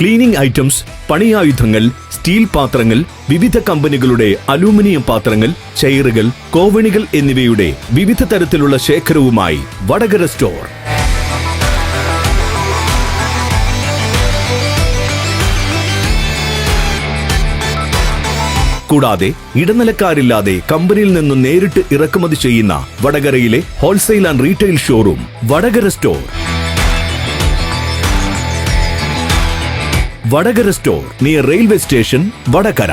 Cleaning items പണിയായുധങ്ങൾ steel പാത്രങ്ങൾ വിവിധ കമ്പനികളുടെ അലൂമിനിയം പാത്രങ്ങൾ ചെയറുകൾ കോവണികൾ എന്നിവയുടെ വിവിധ തരത്തിലുള്ള ശേഖരവുമായി വടകര സ്റ്റോർ. കൂടാതെ ഇടനിലക്കാരില്ലാതെ കമ്പനിയിൽ നിന്ന് നേരിട്ട് ഇറക്കുമതി ചെയ്യുന്ന വടകരയിലെ wholesale and retail showroom Vadakara store. Vadakara store near railway station Vadakara.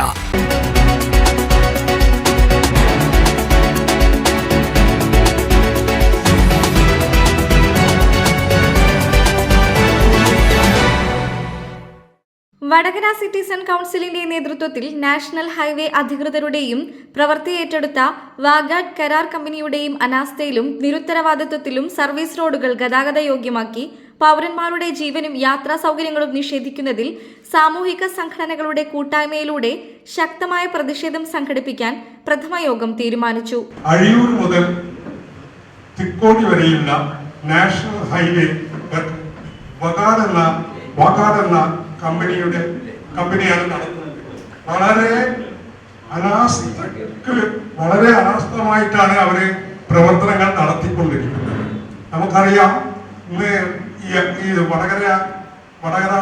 Vadakara citizen കൗൺസിലിന്റെ നേതൃത്വത്തിൽ നാഷണൽ ഹൈവേ അധികൃതരുടെയും പ്രവൃത്തി ഏറ്റെടുത്ത വാഗാഡ് കരാർ കമ്പനിയുടെയും അനാസ്ഥയിലും നിരുത്തരവാദിത്വത്തിലും സർവീസ് റോഡുകൾ ഗതാഗത യോഗ്യമാക്കി പൗരന്മാരുടെ ജീവനും യാത്രാ സൗകര്യങ്ങളും നിഷേധിക്കുന്നതിൽ സാമൂഹിക സംഘടനകളുടെ കൂട്ടായ്മയിലൂടെ ശക്തമായ പ്രതിഷേധം സംഘടിപ്പിക്കാൻ പ്രഥമ യോഗം തീരുമാനിച്ചു. അഴിയൂർ മുതൽ തിക്കോടി വരെയുള്ള നാഷണൽ ഹൈവേ കമ്പനിയുടെ കമ്പനിയാണ് നടത്തുന്നത്. വളരെ അനാസ്ഥക്ക് വളരെ അനാസ്ഥമായിട്ടാണ് അവർ പ്രവർത്തനങ്ങൾ നടത്തിക്കൊണ്ടിരിക്കുന്നത്. നമുക്കറിയാം ഇന്ന് വടകര വടകര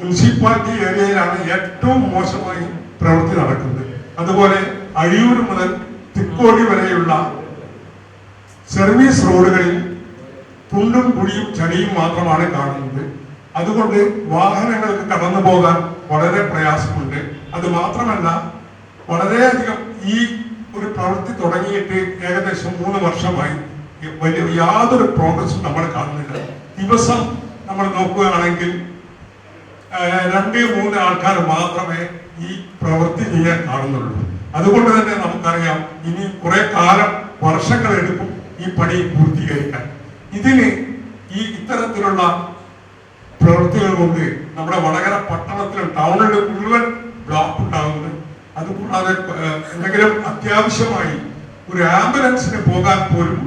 മുനിസിപ്പാലിറ്റി ഏരിയയിലാണ് ഏറ്റവും മോശമായി പ്രവൃത്തി നടക്കുന്നത്. അതുപോലെ അഴിയൂർ മുതൽ തിക്കോടി വരെയുള്ള സർവീസ് റോഡുകളിൽ കുണ്ടും കുഴിയും ചളിയും മാത്രമാണ് കാണുന്നത്. അതുകൊണ്ട് വാഹനങ്ങൾക്ക് കടന്നു പോകാൻ വളരെ പ്രയാസമുണ്ട്. അത് മാത്രമല്ല വളരെയധികം ഈ ഒരു പ്രവൃത്തി തുടങ്ങിയിട്ട് ഏകദേശം മൂന്ന് വർഷമായി വലിയ യാതൊരു പ്രോഗ്രസ്സും നമ്മൾ കാണുന്നില്ല. ദിവസം നമ്മൾ നോക്കുകയാണെങ്കിൽ രണ്ട് മൂന്ന് ആൾക്കാർ മാത്രമേ ഈ പ്രവൃത്തി ചെയ്യാൻ കാണുന്നുള്ളൂ. അതുകൊണ്ട് തന്നെ നമുക്കറിയാം ഇനി കുറെ കാലം വർഷങ്ങൾ എടുക്കും ഈ പണി പൂർത്തീകരിക്കാൻ. ഇതിന് ഈ ഇത്തരത്തിലുള്ള പ്രവൃത്തികൾ കൊണ്ട് നമ്മുടെ വടകര പട്ടണത്തിലും ടൗണിലും മുഴുവൻ ബ്ലോക്ക് ഉണ്ടാകുന്നത് അതുകൂടാതെ കൂടാതെ എന്തെങ്കിലും അത്യാവശ്യമായി ഒരു ആംബുലൻസിന് പോകാൻ പോലും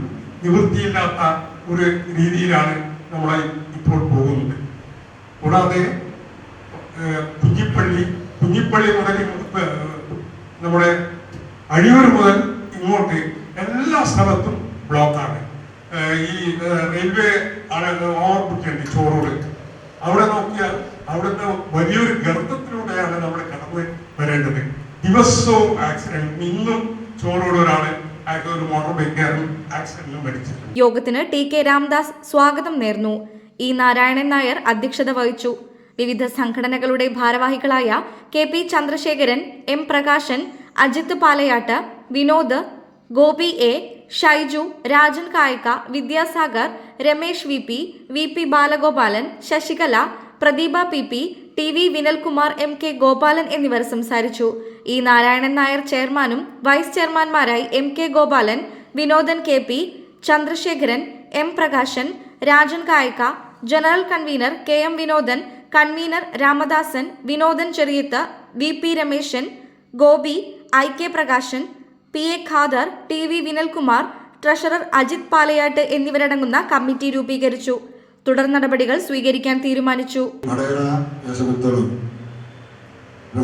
നിവൃത്തിയില്ലാത്ത ഒരു രീതിയിലാണ് നമ്മൾ ഇപ്പോൾ പോകുന്നത്. കൂടാതെ കുഞ്ഞിപ്പള്ളി കുഞ്ഞിപ്പള്ളി മുതൽ നമ്മുടെ അഴിയൂർ മുതൽ ഇങ്ങോട്ട് എല്ലാ സ്ഥലത്തും ബ്ലോക്കാണ് ഈ റെയിൽവേ റെയിൽവേ ഓവർബുക്കുണ്ട് ചോറോട്. അവിടെ നോക്കിയാൽ അവിടുത്തെ വലിയൊരു ഗർത്തത്തിലൂടെയാണ് നമ്മൾ കടന്നു വരേണ്ടത്. ദിവസവും ആക്സിഡന്റ് ഇന്നും ചോറോട് ഒരാൾ യോഗത്തിന് ടി കെ രാംദാസ് സ്വാഗതം നേർന്നു. ഇ നാരായണൻ നായർ അധ്യക്ഷത വഹിച്ചു. വിവിധ സംഘടനകളുടെ ഭാരവാഹികളായ K P Chandrasekharan M Prakashan Ajith Palayat Vinod Gopi A Shaiju Rajan Kayakka Vidyasagar Ramesh V P V P Balagopalan Sasikala Pradeepa P P T V Vinalkumar M K Gopalan എന്നിവർ സംസാരിച്ചു. E Narayanan Nair ചെയർമാനും vice ചെയർമാൻമാരായി M K Gopalan Vinodan K P Chandrasekharan M Prakashan Rajan Kayakka general convener K M Vinodan convener Ramadasan Vinodan Cheriyath V P Rameshan Gopi I K Prakashan P A Khader T V Vinalkumar treasurer Ajith Palayat എന്നിവരടങ്ങുന്ന committee രൂപീകരിച്ചു. തുടർ നടപടികൾ സ്വീകരിക്കാൻ തീരുമാനിച്ചു.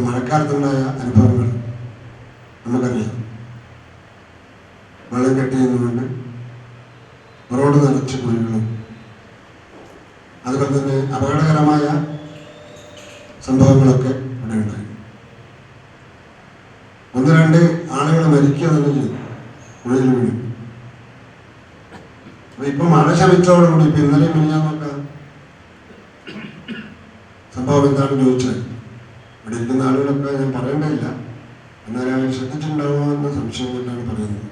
മഴക്കാലത്തുണ്ടായ അനുഭവങ്ങൾ നമുക്കറിയാം. വെള്ളം കെട്ടിയുന്നുണ്ട് road നിറച്ച് കുഴികളും അതുപോലെ തന്നെ അപകടകരമായ സംഭവങ്ങളൊക്കെ ഇവിടെ ഉണ്ടായി ഒന്ന് രണ്ട് ആളുകൾ മരിക്കുക തന്നെ ചെയ്തു കുഴിയിൽ വീണു അപ്പൊ ഇപ്പൊ മഴ ശമിച്ചതോടുകൂടി ഇപ്പൊ ഇന്നലെ മിനിഞ്ഞാൽ നോക്കാം സംഭവം എന്താണെന്ന് ചോദിച്ചത് ഇവിടെ ഇരിക്കുന്ന ആളുകളൊക്കെ ഞാൻ പറയേണ്ടതില്ല. എന്നാലും അവർ ശ്രദ്ധിച്ചിട്ടുണ്ടാവുമോ എന്ന സംശയം കൊണ്ടാണ് പറയുന്നത്.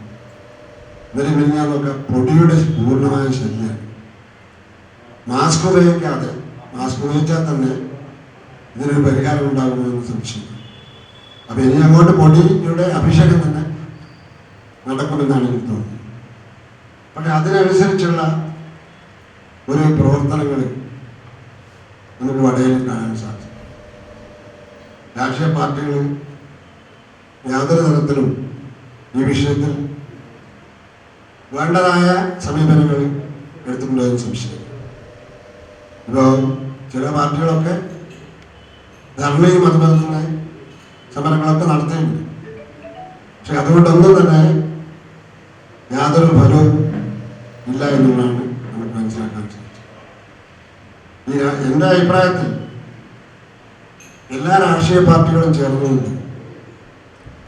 ഇന്നലെ മിനിഞ്ഞാന്നൊക്കെ പൊടിയുടെ പൂർണമായ ശല്യം. മാസ്ക് ഉപയോഗിക്കാതെ മാസ്ക് ഉപയോഗിച്ചാൽ തന്നെ ഇതിനൊരു പരിഹാരം ഉണ്ടാകുമോ എന്ന് സംശയം. അപ്പൊ ഇനി അങ്ങോട്ട് പൊടിയുടെ അഭിഷേകം തന്നെ നടക്കുമെന്നാണ് എനിക്ക് തോന്നുന്നത്. പക്ഷെ അതിനനുസരിച്ചുള്ള ഒരു പ്രവർത്തനങ്ങൾ നമുക്ക് വടയിൽ കാണാൻ സാധിക്കും. രാഷ്ട്രീയ പാർട്ടികൾ യാതൊരു തരത്തിലും ഈ വിഷയത്തിൽ വേണ്ടതായ സമീപനങ്ങൾ എടുത്തിട്ടുണ്ടോ എന്ന് സംശയം ഇപ്പോൾ ചില പാർട്ടികളൊക്കെ ധർമ്മയും അതുപോലെ സമരങ്ങളൊക്കെ നടത്തിയിട്ടുണ്ട്. പക്ഷെ അതുകൊണ്ടൊന്നും തന്നെ യാതൊരു ഫലവും ഇല്ല എന്നുള്ളതാണ് നമുക്ക് മനസ്സിലാക്കാൻ സാധിച്ചത്. എന്റെ അഭിപ്രായത്തിൽ എല്ലാ രാഷ്ട്രീയ പാർട്ടികളും ചേർന്നുകൊണ്ട്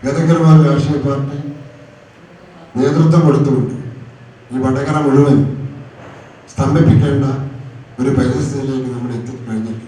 ഏതെങ്കിലും ഒരു രാഷ്ട്രീയ പാർട്ടി നേതൃത്വം കൊടുത്തുകൊണ്ട് ഈ വടകര മുഴുവൻ സ്തംഭിപ്പിക്കേണ്ട ഒരു പരിസ്ഥിതിയിലേക്ക് നമ്മൾ എത്തിക്കഴിഞ്ഞിട്ടുണ്ട്.